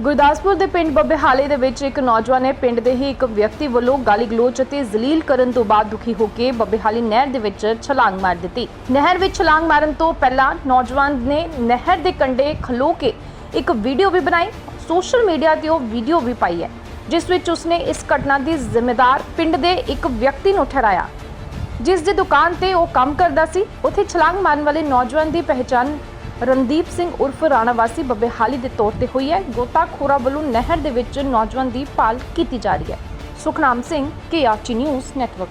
ਗੁਰਦਾਸਪੁਰ ਦੇ ਪਿੰਡ ਬੱਬੇਹਾਲੇ ਦੇ ਵਿੱਚ ਇੱਕ ਨੌਜਵਾਨ ਨੇ ਪਿੰਡ ਦੇ ਹੀ ਇੱਕ ਵਿਅਕਤੀ ਵੱਲੋਂ ਗਾਲੀ ਗਲੋਚ ਅਤੇ ਜ਼ਲੀਲ ਕਰਨ ਤੋਂ ਬਾਅਦ ਦੁਖੀ ਹੋ ਕੇ ਬੱਬੇਹਾਲੀ ਨਹਿਰ ਦੇ ਵਿੱਚ ਛਲਾਂਗ ਮਾਰ ਦਿੱਤੀ। ਨਹਿਰ ਵਿੱਚ ਛਲਾਂਗ ਮਾਰਨ ਤੋਂ ਪਹਿਲਾਂ ਨੌਜਵਾਨ ਨੇ ਨਹਿਰ ਦੇ ਕੰਢੇ ਖਲੋ ਕੇ ਇੱਕ ਵੀਡੀਓ ਵੀ ਬਣਾਈ, ਸੋਸ਼ਲ ਮੀਡੀਆ ਤੇ ਉਹ ਵੀਡੀਓ ਵੀ ਪਾਈ ਹੈ, ਜਿਸ ਵਿੱਚ ਉਸਨੇ ਇਸ ਘਟਨਾ ਦੀ ਜ਼ਿੰਮੇਦਾਰ ਪਿੰਡ ਦੇ ਇੱਕ ਵਿਅਕਤੀ ਨੂੰ ਠਹਿਰਾਇਆ। ਜਿਸ ਦੀ ਦੁਕਾਨ ਤੇ ਉਹ ਕੰਮ ਕਰਦਾ ਸੀ, ਉੱਥੇ ਛਲਾਂਗ ਮਾਰਨ ਵਾਲੇ ਨੌਜਵਾਨ ਦੀ ਪਹਿਚਾਣ ਰਣਦੀਪ ਸਿੰਘ ਉਰਫ ਰਾਣਾ ਵਾਸੀ ਬੱਬੇਹਾਲੀ ਦੇ ਤੌਰ ਤੇ ਹੋਈ ਹੈ। ਗੋਤਾਖੋਰਾਂ ਵੱਲੋਂ ਨਹਿਰ ਦੇ ਵਿੱਚ ਨੌਜਵਾਨ ਦੀ ਭਾਲ ਕੀਤੀ ਜਾ ਰਹੀ ਹੈ। Sukhnam Singh KRT news network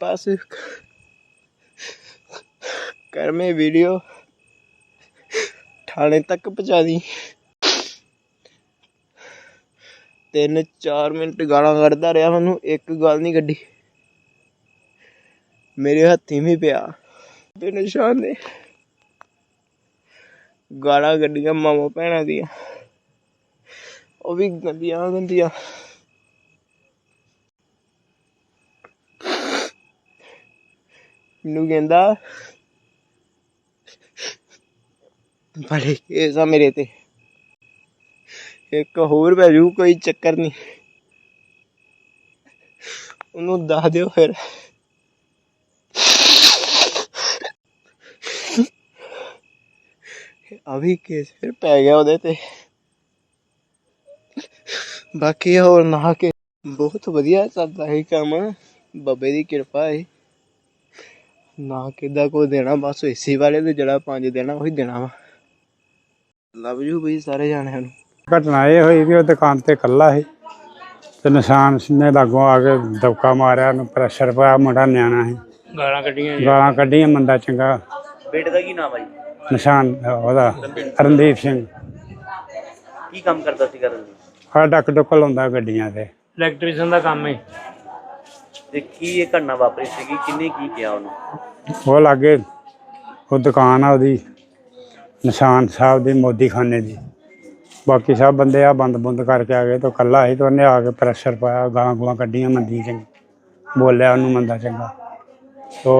ਬਸ ਕਰ ਮੈਂ ਵੀਡੀਓ ਥਾਣੇ ਤੱਕ ਪਹੁੰਚਾ ਦੀ। ਤਿੰਨ ਚਾਰ ਮਿੰਟ ਗਾਲਾਂ ਕੱਢਦਾ ਰਿਹਾ ਮੈਨੂੰ, ਇੱਕ ਗੱਲ ਨਹੀਂ ਕੱਢੀ ਮੇਰੇ ਹੱਥੀ ਵੀ ਪਿਆ। ਤੇ ਨਿਸ਼ਾਨ ਨੇ ਗਾਲਾਂ ਗੱਡੀਆਂ ਮਾਮਾ ਭੈਣਾਂ ਦੀਆਂ। ਉਹ ਵੀ ਗੰਦੀਆਂ ਗੰਦੀਆਂ। ਮੈਨੂੰ ਕਹਿੰਦਾ ਬੜੇ ਕੇਸ ਆ ਮੇਰੇ ਤੇ। ਇੱਕ ਹੋਰ ਪੈ ਜੂ, ਕੋਈ ਚੱਕਰ ਨਹੀਂ ਉਹਨੂੰ ਦੱਸ ਦਿਓ ਫਿਰ। ਆ ਵੀ ਕੇਸ ਫਿਰ ਪੈ ਗਿਆ ਉਹਦੇ ਤੇ। ਬਾਕੀ ਹੋਰ ਨਾ ਕੇ ਬਹੁਤ ਵਧੀਆ ਚੱਲਦਾ ਹੈ ਕੰਮ। ਬੱਬੇ ਦੀ ਕਿਰਪਾ ਹੈ ਨਾ ਕਿੱਦਾਂ ਕੋ ਦੇਣਾ ਬਸ ਏਸੀ ਵਾਲੇ ਦੇ ਜਿਹੜਾ ਪੰਜ ਦੇਣਾ ਉਹੀ ਦੇਣਾ ਵਾ। ਲਵ ਯੂ ਬਈ ਸਾਰੇ ਜਾਣਿਆਂ ਨੂੰ। ਘਟਨਾ ਇਹ ਹੋਈ ਵੀ ਉਹ ਦੁਕਾਨ ਤੇ ਇਕੱਲਾ ਸੀ ਤੇ ਨਿਸ਼ਾਨ ਨੇ ਲਾਗੋਂ ਆ ਕੇ ਦਬਕਾ ਮਾਰਿਆ ਉਹਨੂੰ ਪ੍ਰੈਸ਼ਰ ਪਾਇਆ ਮੁੰਡਾ ਨਿਆਣਾ ਸੀ। ਗਾਲਾਂ ਕੱਢੀਆਂ ਗਾਲਾਂ ਕੱਢੀਆਂ ਮੰਦਾ ਚੰਗਾ। ਬੇਟੇ ਦਾ ਕੀ ਨਾਮ ਹੈ ਜੀ? ਨਿਸ਼ਾਨ ਉਹਦਾ ਰਣਦੀਪ ਸਿੰਘ। ਕੀ ਕੰਮ ਕਰਦਾ ਸੀ ਕਰਨ ਦੀ ਆ ਡੱਕ ਡੁੱਕ ਲਾਉਂਦਾ ਗੱਡੀਆਂ ਤੇ। ਇਲੈਕਟ੍ਰੀਸ਼ੀਅਨ ਦਾ ਕੰਮ ਹੈ ਤੇ ਕੀ ਇਹ ਘਟਨਾ ਵਾਪਰੀ ਸੀਗੀ? ਕਿੰਨੇ ਕੀ ਕਿਹਾ ਉਹਨੂੰ? ਉਹ ਲਾਗੇ ਉਹ ਦੁਕਾਨ ਆ ਉਹਦੀ ਨਿਸ਼ਾਨ ਸਾਹਿਬ ਦੀ ਮੋਦੀ ਖਾਨੇ ਦੀ। ਬਾਕੀ ਸਭ ਬੰਦੇ ਆ ਬੰਦ ਬੰਦ ਕਰਕੇ ਆ ਗਏ ਤੇ ਇਕੱਲਾ ਸੀ ਤੇ ਉਹਨੇ ਆ ਕੇ ਪ੍ਰੈਸ਼ਰ ਪਾਇਆ ਗਾਲਾਂ ਗੂਲਾਂ ਕੱਢੀਆਂ ਮੰਦੀ ਚੰਗੀ ਬੋਲਿਆ ਉਹਨੂੰ ਮੰਦਾ ਚੰਗਾ। ਤੋ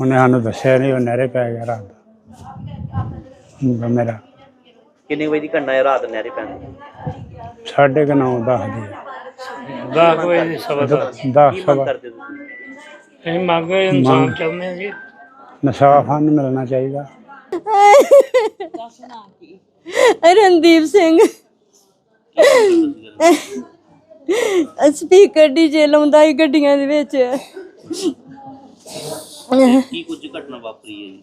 ਉਹਨੇ ਸਾਨੂੰ ਦੱਸਿਆ ਨਹੀਂ ਉਹ ਨਹਿਰੇ ਪੈ ਗਿਆ ਰਾਤ ਦਾ। ਮੁੰਡਾ ਮੇਰਾ। ਕਿੰਨੇ ਵਜੇ ਦੀ ਘਟਨਾ ਹੈ? ਰਾਤ ਨਹਿਰੇ ਪੈਣ ਦੀ। ਸਾਢੇ ਕੁ ਨੌ ਦਸ ਦੀ 10 ਵਜੇ ਦੀ ਸਵਾ ਕੀ ਦਸ ਮੰਗ ਸਵਾ ਕਰਦੇ ਹੋ ਤੁਸੀਂ? ਅਸੀਂ ਮੰਗ ਇਨਸਾਫ ਚਾਹੁੰਦੇ ਹਾਂ ਜੀ। ਨਸ਼ਾ ਸਾਨੂੰ ਮਿਲਣਾ ਚਾਹੀਦਾ। ਰਣਦੀਪ ਸਿੰਘ। ਸਪੀਕਰ ਡੀਜੇ ਲਾਉਂਦਾ ਹੀ ਗੱਡੀਆਂ ਦੇ ਵਿੱਚ। ਕੀ ਕੁਝ ਘਟਨਾ ਵਾਪਰੀ ਹੈ ਜੀ?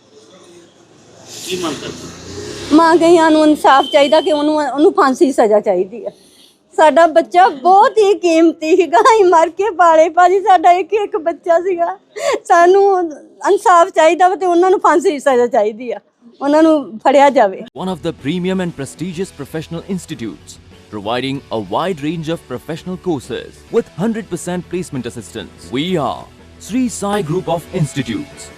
ਕੀ ਮੰਗ ਕਰਦੇ ਮਾਂ ਗਈਆਂ ਨੂੰ ਇਨਸਾਫ ਚਾਹੀਦਾ ਕਿ ਉਹਨੂੰ ਉਹਨੂੰ ਫਾਂਸੀ ਦੀ ਸਜ਼ਾ ਚਾਹੀਦੀ ਹੈ ਸਾਡਾ ਬੱਚਾ ਬਹੁਤ ਹੀ ਕੀਮਤੀ ਸੀਗਾ ਅਸੀਂ ਮਰ ਕੇ ਪਾਲੇ ਭਾਜੀ ਸਾਡਾ ਇੱਕ ਇੱਕ ਬੱਚਾ ਸੀਗਾ ਸਾਨੂੰ ਇਨਸਾਫ ਚਾਹੀਦਾ ਵਾ ਤੇ ਉਹਨਾਂ ਨੂੰ ਫਾਂਸੀ ਦੀ ਸਜ਼ਾ ਚਾਹੀਦੀ ਆ ਉਹਨਾਂ ਨੂੰ ਫੜਿਆ ਜਾਵੇ one of the premium and prestigious professional institutes, providing a wide range of professional courses with 100% placement assistance. We are Sri Sai Group of Institutes,